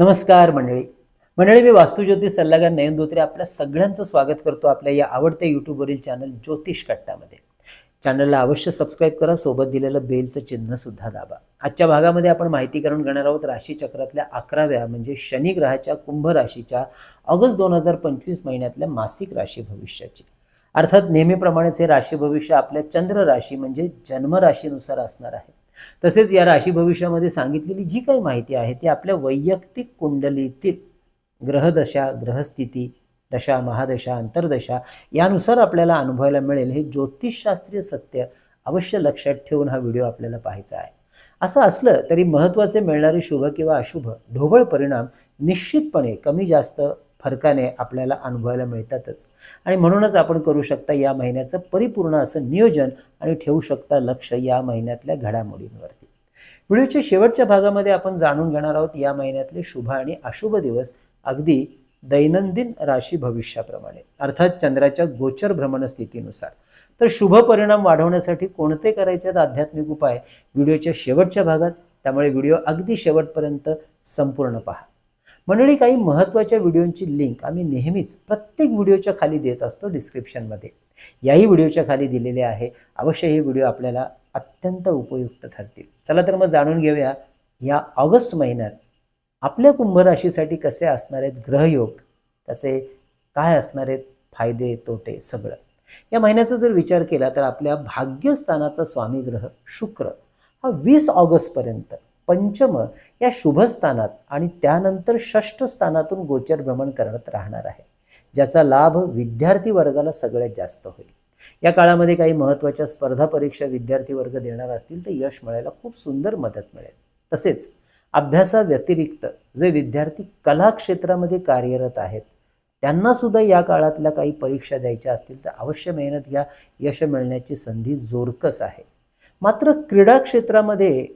नमस्कार मंडळी. मंडळी मी वास्तुज्योतिष सल्लागार नयन धोत्रे आपल्या सगळ्यांचं स्वागत करतो आपल्या या आवडत्या यूट्यूबवरील चॅनल ज्योतिष कट्टामध्ये. चॅनलला अवश्य सबस्क्राईब करा सोबत दिलेलं बेलचं चिन्ह सुद्धा दाबा. आजच्या भागामध्ये आपण माहिती करून घेणार आहोत राशीचक्रातल्या अकराव्या म्हणजे शनी ग्रहाच्या कुंभ राशीच्या ऑगस्ट दोन हजार पंचवीस महिन्यातल्या मासिक राशी भविष्याची. अर्थात नेहमीप्रमाणेच हे राशी भविष्य आपल्या चंद्र राशी म्हणजे जन्मराशीनुसार असणार आहे. तसेच या राशी भविष्यामध्ये सांगितलेली जी काही माहिती आहे ती आपल्या वैयक्तिक कुंडलीतील ग्रहदशा ग्रहस्थिती दशा महादशा अंतर्दशा यानुसार आपल्याला अनुभवायला मिळेल. हे ज्योतिषशास्त्रीय सत्य अवश्य लक्षात ठेवून हा व्हिडिओ आपल्याला पाहायचा आहे. असं असलं तरी महत्त्वाचे मिळणारे शुभ किंवा अशुभ ढोबळ परिणाम निश्चितपणे कमी जास्त फरकाने आपल्याला अनुभवायला मिळतातच. आणि म्हणूनच आपण करू शकता या महिन्याचं परिपूर्ण असं नियोजन आणि ठेवू शकता लक्ष या महिन्यातल्या घडामोडींवरती. व्हिडिओच्या शेवटच्या भागामध्ये आपण जाणून घेणार आहोत या महिन्यातले शुभ आणि अशुभ दिवस अगदी दैनंदिन राशी भविष्याप्रमाणे अर्थात चंद्राच्या गोचर भ्रमण स्थितीनुसार. तर शुभ परिणाम वाढवण्यासाठी कोणते करायचे आहेत आध्यात्मिक उपाय? व्हिडिओच्या शेवटच्या भागात त्यामुळे व्हिडिओ अगदी शेवटपर्यंत संपूर्ण पहा. मंडळी काही महत्त्वाच्या व्हिडिओंची लिंक आम्ही नेहमीच प्रत्येक व्हिडिओच्या खाली देत असतो डिस्क्रिप्शनमध्ये याही व्हिडिओच्या खाली दिलेले आहे. अवश्य हे व्हिडिओ आपल्याला अत्यंत उपयुक्त ठरतील. चला तर मग जाणून घेऊया या ऑगस्ट महिन्यात आपल्या कुंभ राशीसाठी कसे असणार आहेत ग्रहयोग? त्याचे काय असणार आहेत फायदे तोटे सगळं? या महिन्याचा जर विचार केला तर आपल्या भाग्यस्थानाचा स्वामी ग्रह शुक्र हा वीस ऑगस्टपर्यंत पंचम या शुभ स्थानात आणि त्यानंतर षष्ठ स्थानातून गोचर भ्रमण करत राहणार आहे ज्याचा लाभ विद्यार्थी वर्गाला सगळ्यात जास्त होईल. या काळामध्ये काही महत्त्वाच्या स्पर्धा परीक्षा विद्यार्थी वर्ग देणार असतील तर यश मिळायला खूप सुंदर मदत मिळेल. तसेच अभ्यासाव्यतिरिक्त जे विद्यार्थी कला क्षेत्रामध्ये कार्यरत आहेत त्यांना सुद्धा या काळातल्या काही परीक्षा द्यायच्या असतील तर अवश्य मेहनत घ्या. यश मिळण्याची संधी जोरकस आहे. मात्र क्रीडा क्षेत्रामध्ये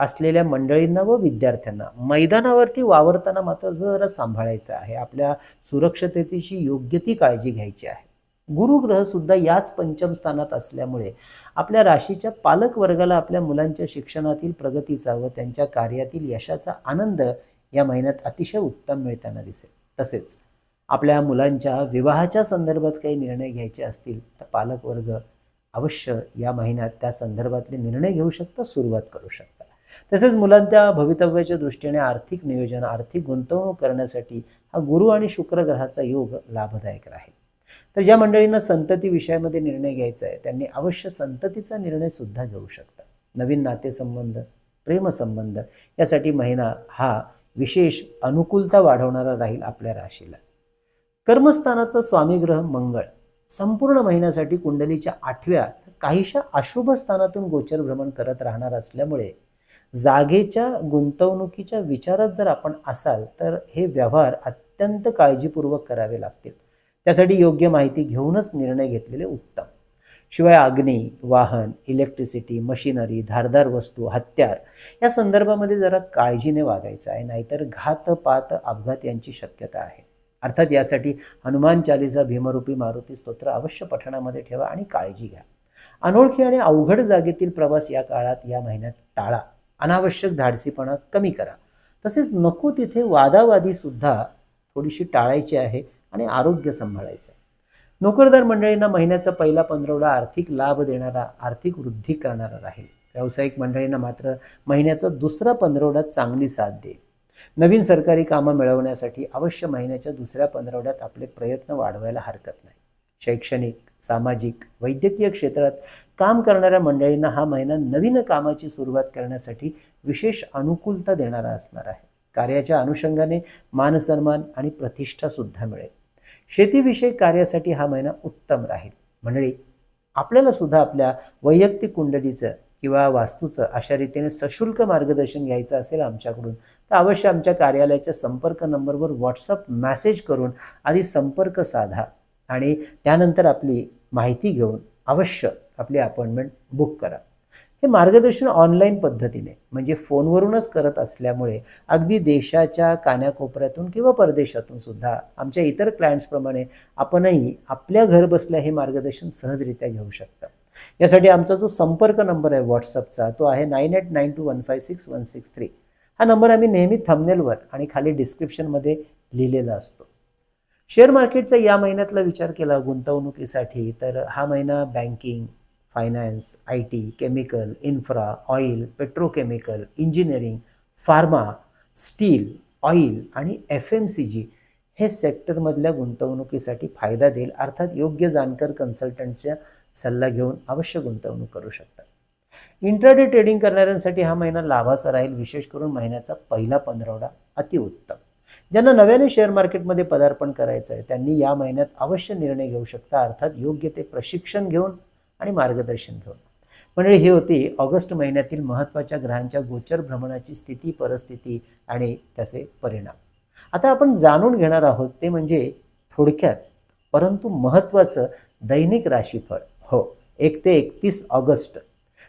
असलेल्या मंडळींना व विद्यार्थ्यांना मैदानावरती वावरताना मात्र जरा सांभाळायचं आहे. आपल्या सुरक्षतेची योग्य ती काळजी घ्यायची आहे. गुरुग्रह सुद्धा याच पंचम स्थानात असल्यामुळे आपल्या राशीच्या पालक वर्गाला आपल्या मुलांच्या शिक्षणातील प्रगतीचा व त्यांच्या कार्यातील यशाचा आनंद या महिन्यात अतिशय उत्तम मिळताना दिसेल. तसेच आपल्या मुलांच्या विवाहाच्या संदर्भात काही निर्णय घ्यायचे असतील तर पालकवर्ग अवश्य या महिन्यात त्या संदर्भातले निर्णय घेऊ शकता सुरुवात करू शकता. तसेच मुलांच्या भवितव्याच्या दृष्टीने आर्थिक नियोजन आर्थिक गुंतवणूक करण्यासाठी हा गुरु आणि शुक्र ग्रहाचा योग लाभदायक राहील. तर ज्या मंडळींना संतती विषयामध्ये निर्णय घ्यायचा आहे त्यांनी अवश्य संततीचा निर्णय सुद्धा घेऊ शकता. नवीन नातेसंबंध प्रेमसंबंध यासाठी महिना हा विशेष अनुकूलता वाढवणारा राहील आपल्या राशीला. कर्मस्थानाचा स्वामी ग्रह मंगळ संपूर्ण महिन्यासाठी कुंडलीच्या आठव्या काहीशा अशुभ स्थानातून गोचर भ्रमण करत राहणार असल्यामुळे जागेच्या गुंतवणुकीच्या विचारात जर आपण असाल तर हे व्यवहार अत्यंत काळजीपूर्वक करावे लागतील. त्यासाठी योग्य माहिती घेऊनच निर्णय घेतलेले उत्तम. शिवाय अग्नी वाहन इलेक्ट्रिसिटी मशिनरी धारदार वस्तू हत्यार या संदर्भामध्ये जरा काळजीने वागायचं आहे नाहीतर घातपात अपघात यांची शक्यता आहे. अर्थात यासाठी हनुमान चालिसा भीमरूपी मारुती स्तोत्र अवश्य पठणामध्ये ठेवा आणि काळजी घ्या. अनोळखी आणि अवघड जागेतील प्रवास या काळात या महिन्यात टाळा. अनावश्यक धाडसीपणा कमी करा. तसेच नको तिथे वादावादीसुद्धा थोडीशी टाळायची आहे आणि आरोग्य सांभाळायचं आहे. नोकरदार मंडळींना महिन्याचा पहिला पंधरवडा आर्थिक लाभ देणारा आर्थिक वृद्धी करणारा राहील. व्यावसायिक मंडळींना मात्र महिन्याचा दुसरा पंधरवडा चांगली साथ देईल. नवीन सरकारी कामं मिळवण्यासाठी अवश्य महिन्याच्या दुसऱ्या पंधरवड्यात आपले प्रयत्न वाढवायला हरकत नाही. शैक्षणिक सामाजिक वैद्यकीय क्षेत्रात काम करणाऱ्या मंडळींना हा महिना नवीन कामाची सुरुवात करण्यासाठी विशेष अनुकूलता देणारा असणार आहे. कार्याच्या अनुषंगाने मानसन्मान आणि प्रतिष्ठासुद्धा मिळेल. शेतीविषयक कार्यासाठी हा महिना उत्तम राहील. मंडळी आपल्याला सुद्धा आपल्या वैयक्तिक कुंडलीचं किंवा वास्तूचं अशा रीतीने सशुल्क मार्गदर्शन घ्यायचं असेल आमच्याकडून तर अवश्य आमच्या कार्यालयाच्या संपर्क नंबरवर व्हॉट्सअप मॅसेज करून आधी संपर्क साधा. आणि त्यानंतर आपली माहिती घेऊन अवश्य आपली अपॉइंटमेंट बुक करा. हे मार्गदर्शन ऑनलाईन पद्धतीने म्हणजे फोनवरूनच करत असल्यामुळे अगदी देशाच्या कान्याकोपऱ्यातून किंवा परदेशातून सुद्धा आमच्या इतर क्लायंट्सप्रमाणे आपणही आपल्या घर बसल्या हे मार्गदर्शन सहजरित्या घेऊ शकता. यासाठी आमचा जो संपर्क नंबर आहे व्हॉट्सअपचा तो आहे nine eight nine two one five six one six three हा नंबर आम्ही नेहमी थंबनेलवर आणि खाली डिस्क्रिप्शनमध्ये लिहिलेला असतो. शेअर मार्केटचा या महिन्यातला विचार केला गुंतवणुकीसाठी तर हा महिना banking finance I T chemical infra oil petrochemical engineering pharma steel oil आणि एफ एम सी जी हे सेक्टरमधल्या गुंतवणुकीसाठी फायदा देईल अर्थात योग्य जाणकार कन्सल्टंटचा सल्ला घेऊन अवश्य गुंतवणूक करू शकतात. इंट्राडे ट्रेडिंग करणाऱ्यांसाठी हा महिना लाभाचा राहील विशेष करून महिन्याचा पहिला पंधरवडा अतिउत्तम. ज्यांना नव्याने शेअर मार्केटमध्ये पदार्पण करायचं आहे त्यांनी या महिन्यात अवश्य निर्णय घेऊ शकता अर्थात योग्य ते प्रशिक्षण घेऊन आणि मार्गदर्शन घेऊन. मंडळी ही होती ऑगस्ट महिन्यातील महत्त्वाच्या ग्रहांच्या गोचर भ्रमणाची स्थिती परिस्थिती आणि त्याचे परिणाम. आता आपण जाणून घेणार आहोत ते म्हणजे थोडक्यात परंतु महत्त्वाचं दैनिक राशीफळ. हो एक ते एकतीस ऑगस्ट.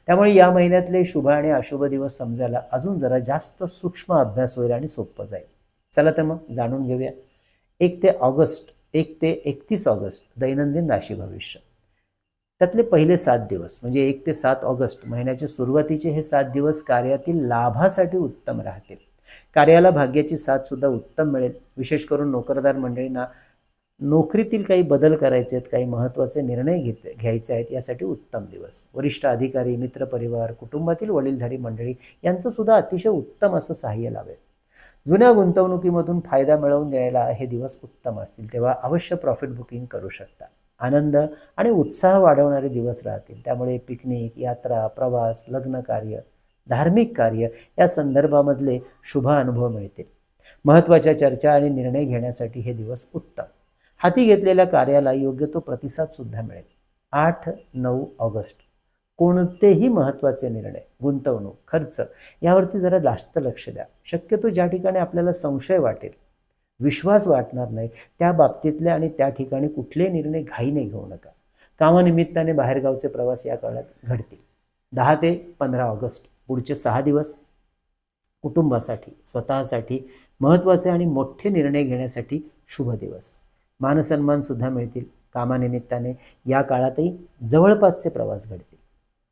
त्यामुळे या महिन्यातले शुभ आणि अशुभ दिवस समजायला अजून जरा जास्त सूक्ष्म अभ्यास होईल आणि सोपं जाईल. चला तर मग जाणून घेऊया. एक ते ऑगस्ट एक ते एकतीस ऑगस्ट दैनंदिन राशी भविष्य. त्यातले पहिले सात दिवस म्हणजे एक ते सात ऑगस्ट महिन्याच्या सुरुवातीचे हे सात दिवस कार्यातील लाभासाठी उत्तम राहतील. कार्याला भाग्याची साथ सुद्धा उत्तम मिळेल. विशेष करून नोकरदार मंडळींना नोकरीतील काही बदल करायचे आहेत काही महत्त्वाचे निर्णय घेत घ्यायचे आहेत यासाठी उत्तम दिवस. वरिष्ठ अधिकारी मित्रपरिवार कुटुंबातील वडीलधारी मंडळी यांचं सुद्धा अतिशय उत्तम असं सहाय्य लावेल जुन्या गुंतवणुकीमधून फायदा मिळवून द्यायला हे दिवस उत्तम असतील तेव्हा अवश्य प्रॉफिट बुकिंग करू शकता. आनंद आणि उत्साह वाढवणारे दिवस राहतील. त्यामुळे पिकनिक यात्रा प्रवास लग्न कार्य धार्मिक कार्य या संदर्भामधले शुभ अनुभव मिळतील. महत्त्वाच्या चर्चा आणि निर्णय घेण्यासाठी हे दिवस उत्तम. हाती घेतलेल्या कार्याला योग्य तो प्रतिसादसुद्धा मिळेल. आठ नऊ ऑगस्ट. कोणतेही महत्त्वाचे निर्णय गुंतवणूक खर्च यावरती जरा जास्त लक्ष द्या. शक्यतो ज्या ठिकाणी आपल्याला संशय वाटेल विश्वास वाटणार नाही त्या बाबतीतले आणि त्या ठिकाणी कुठले निर्णय घाईने घेऊ नका. कामानिमित्ताने बाहेरगावचे प्रवास या काळात घडतील. दहा ते पंधरा ऑगस्ट पुढचे सहा दिवस. कुटुंबासाठी स्वतःसाठी महत्त्वाचे आणि मोठे निर्णय घेण्यासाठी शुभ दिवस. मानसन्मान सुद्धा मिळतील. कामानिमित्ताने या काळातही जवळपासचे प्रवास घडतील.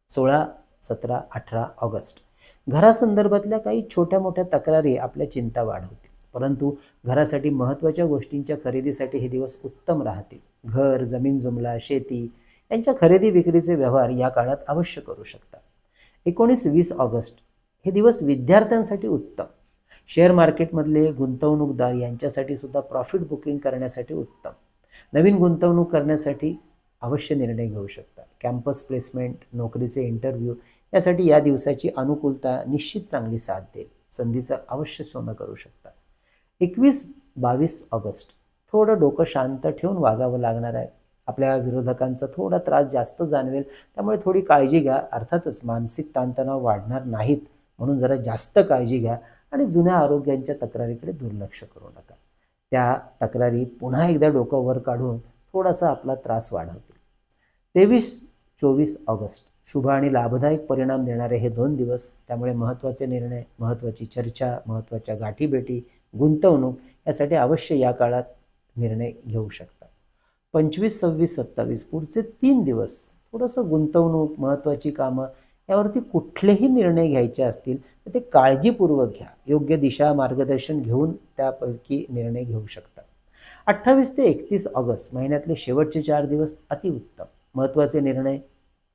सोळा सतरा अठरा ऑगस्ट. घरासंदर्भातल्या काही छोट्या मोठ्या तक्रारी आपल्या चिंता वाढवतील. परंतु घरासाठी महत्त्वाच्या गोष्टींच्या खरेदीसाठी हे दिवस उत्तम राहतील. घर जमीन जुमला शेती यांच्या खरेदी विक्रीचे व्यवहार या काळात अवश्य करू शकता एकोणीस वीस ऑगस्ट हे दिवस विद्यार्थ्यांसाठी उत्तम. शेअर मार्केटमधले गुंतवणूकदार यांच्यासाठी सुद्धा प्रॉफिट बुकिंग करण्यासाठी उत्तम. नवीन गुंतवणूक करण्यासाठी अवश्य निर्णय घेऊ शकता. कॅम्पस प्लेसमेंट नोकरीचे इंटरव्ह्यू यासाठी या दिवसाची अनुकूलता निश्चित चांगली साथ देईल. संधीचं अवश्य सोनं करू शकता. एकवीस बावीस ऑगस्ट. थोडं डोकं शांत ठेवून वागावं लागणार आहे. आपल्या विरोधकांचा थोडा त्रास जास्त जाणवेल. त्यामुळे थोडी काळजी घ्या. अर्थातच मानसिक ताणतणाव वाढणार नाहीत. म्हणून जरा जास्त काळजी घ्या आणि जुन्या आरोग्यांच्या तक्रारीकडे दुर्लक्ष करू नका. त्या तक्रारी पुन्हा एकदा डोकं वर काढून थोडासा आपला त्रास वाढवतो तेवीस चोवीस ऑगस्ट. शुभ आणि लाभदायक परिणाम देणारे हे दोन दिवस त्यामुळे महत्त्वाचे निर्णय महत्त्वाची चर्चा महत्त्वाच्या गाठीभेटी गुंतवणूक यासाठी अवश्य या काळात निर्णय घेऊ शकता. पंचवीस सव्वीस सत्तावीस पुढचे तीन दिवस थोडंसं गुंतवणूक महत्त्वाची कामं यावरती कुठलेही निर्णय घ्यायचे असतील तर ते काळजीपूर्वक घ्या. योग्य दिशा मार्गदर्शन घेऊन त्यापैकी निर्णय घेऊ शकता. अठ्ठावीस ते एकतीस ऑगस्ट महिन्यातले शेवटचे चार दिवस अतिउत्तम. महत्त्वाचे निर्णय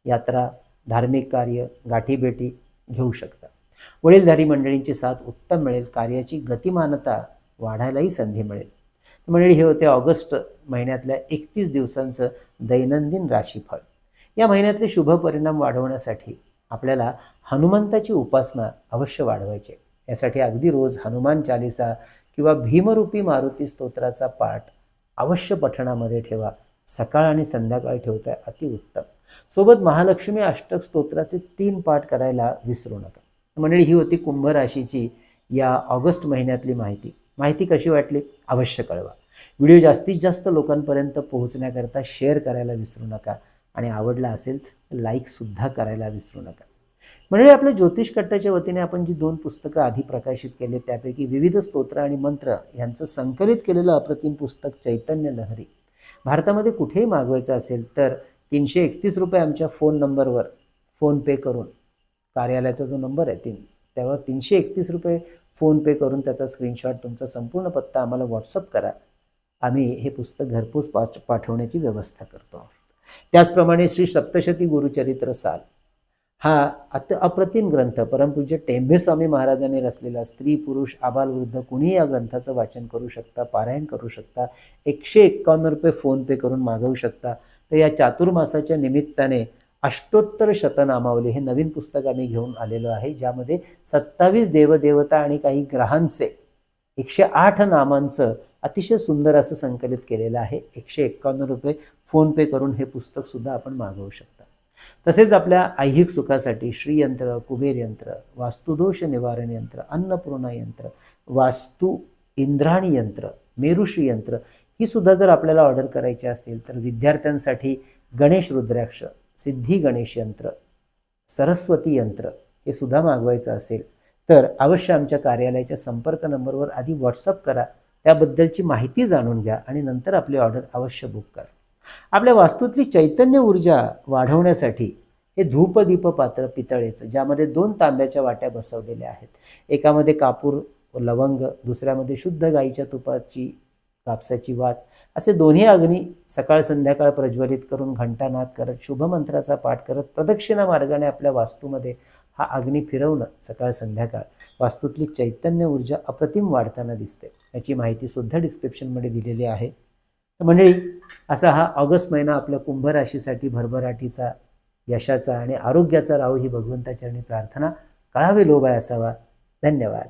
यात्रा धार्मिक कार्य गाठीभेटी घेऊ शकता वडीलधारी मंडळींची साथ उत्तम मिळेल कार्याची गतिमानता वाढायलाही संधी मिळेल. मंडळी हे होते ऑगस्ट महिन्यातल्या एकतीस दिवसांचं दैनंदिन राशीफळ. या महिन्यातले शुभ परिणाम वाढवण्यासाठी आपल्याला हनुमंताची उपासना अवश्य वाढवायची. यासाठी अगदी रोज हनुमान चालिसा किंवा भीमरूपी मारुती स्तोत्राचा पाठ अवश्य पठणामध्ये ठेवा. सकाळ आणि संध्याकाळ ठेवताय अतिउत्तम सोबत महालक्ष्मी अष्टक स्तोत्राचे तीन पाठ करायला विसरू नका. मंडळी ही होती कुंभ राशीची या ऑगस्ट महिन्यातली माहिती. माहिती कशी वाटली? अवश्य कळवा. व्हिडिओ जास्तीत जास्त लोकांपर्यंत पोहोचण्याकरता शेअर करायला विसरू नका आणि आवडला असेल तर लाईकसुद्धा करायला विसरू नका. मंडळी आपल्या ज्योतिष कट्टाच्या वतीने आपण जी दोन पुस्तकं आधी प्रकाशित केले त्यापैकी विविध स्तोत्र आणि मंत्र यांचं संकलित केलेलं अप्रतिम पुस्तक चैतन्य लहरी. भारतामध्ये कुठेही मागवायचं असेल तर तीनशे एकतीस रुपये आमच्या फोन नंबरवर फोनपे करून कार्यालयाचा जो नंबर आहे तीन त्यावर तीनशे एकतीस रुपये फोनपे करून त्याचा स्क्रीनशॉट तुमचा संपूर्ण पत्ता आम्हाला व्हॉट्सअप करा. आम्ही हे पुस्तक घरपोच पाठ पाठवण्याची व्यवस्था करतो. त्याचप्रमाणे श्री सप्तशती गुरुचरित्र साल. हा अत अप्रतिम ग्रंथ परमपूज्य टेंभे स्वामी महाराजांनी रचलेला स्त्री पुरुष आबालवृद्ध कुणीही या ग्रंथाचं वाचन करू शकता पारायण करू शकता एकशे एक्कावन्न रुपये फोनपे करून मागवू शकता. तर या चातुर्मासाच्या निमित्ताने अष्टोत्तर शतनामावली हे नवीन पुस्तक आम्ही घेऊन आलेलो आहे ज्यामध्ये सत्तावीस देवदेवता आणि काही ग्रहांचे एकशे आठ नामांचं अतिशय सुंदर असं संकलित केलेलं आहे. एकशे एक्कावन्न रुपये फोनपे करून हे पुस्तकसुद्धा आपण मागवू शकता. तसेच आपल्या ऐहिक सुखासाठी श्रीयंत्र कुबेर यंत्र वास्तुदोष निवारण यंत्र अन्नपूर्णा यंत्र वास्तू इंद्राणी यंत्र मेरुश्री यंत्र ही सुद्धा जर आपल्याला ऑर्डर करायची असतील तर विद्यार्थ्यांसाठी गणेश रुद्राक्ष सिद्धी गणेश यंत्र सरस्वती यंत्र हे सुद्धा मागवायचं असेल तर अवश्य आमच्या कार्यालयाच्या संपर्क नंबरवर आधी व्हॉट्सअप करा. त्याबद्दलची माहिती जाणून घ्या आणि नंतर आपली ऑर्डर अवश्य बुक करा. आपल्या वास्तूतली चैतन्य ऊर्जा वाढवण्यासाठी हे धूपदीप पात्र पितळेचं ज्यामध्ये दोन तांब्याच्या वाट्या बसवलेल्या आहेत. एकामध्ये कापूर लवंग दुसऱ्यामध्ये शुद्ध गाईच्या तुपाची कापसाची वात. असे दोन्ही अग्नी सकाळ संध्याकाळ प्रज्वलित करून घंटानाद करत शुभमंत्राचा पाठ करत प्रदक्षिणा मार्गाने आपल्या वास्तूमध्ये हा अग्नी फिरवणं सकाळ संध्याकाळ वास्तूतली चैतन्य ऊर्जा अप्रतिम वाढताना दिसते. याची माहितीसुद्धा डिस्क्रिप्शनमध्ये दिलेली आहे. तर मंडळी असा हा ऑगस्ट महिना आपल्या कुंभ राशीसाठी भरभराटीचा यशाचा आणि आरोग्याचा राहू ही भगवंताचरणी प्रार्थना. कळावे लोभाय असावा. धन्यवाद.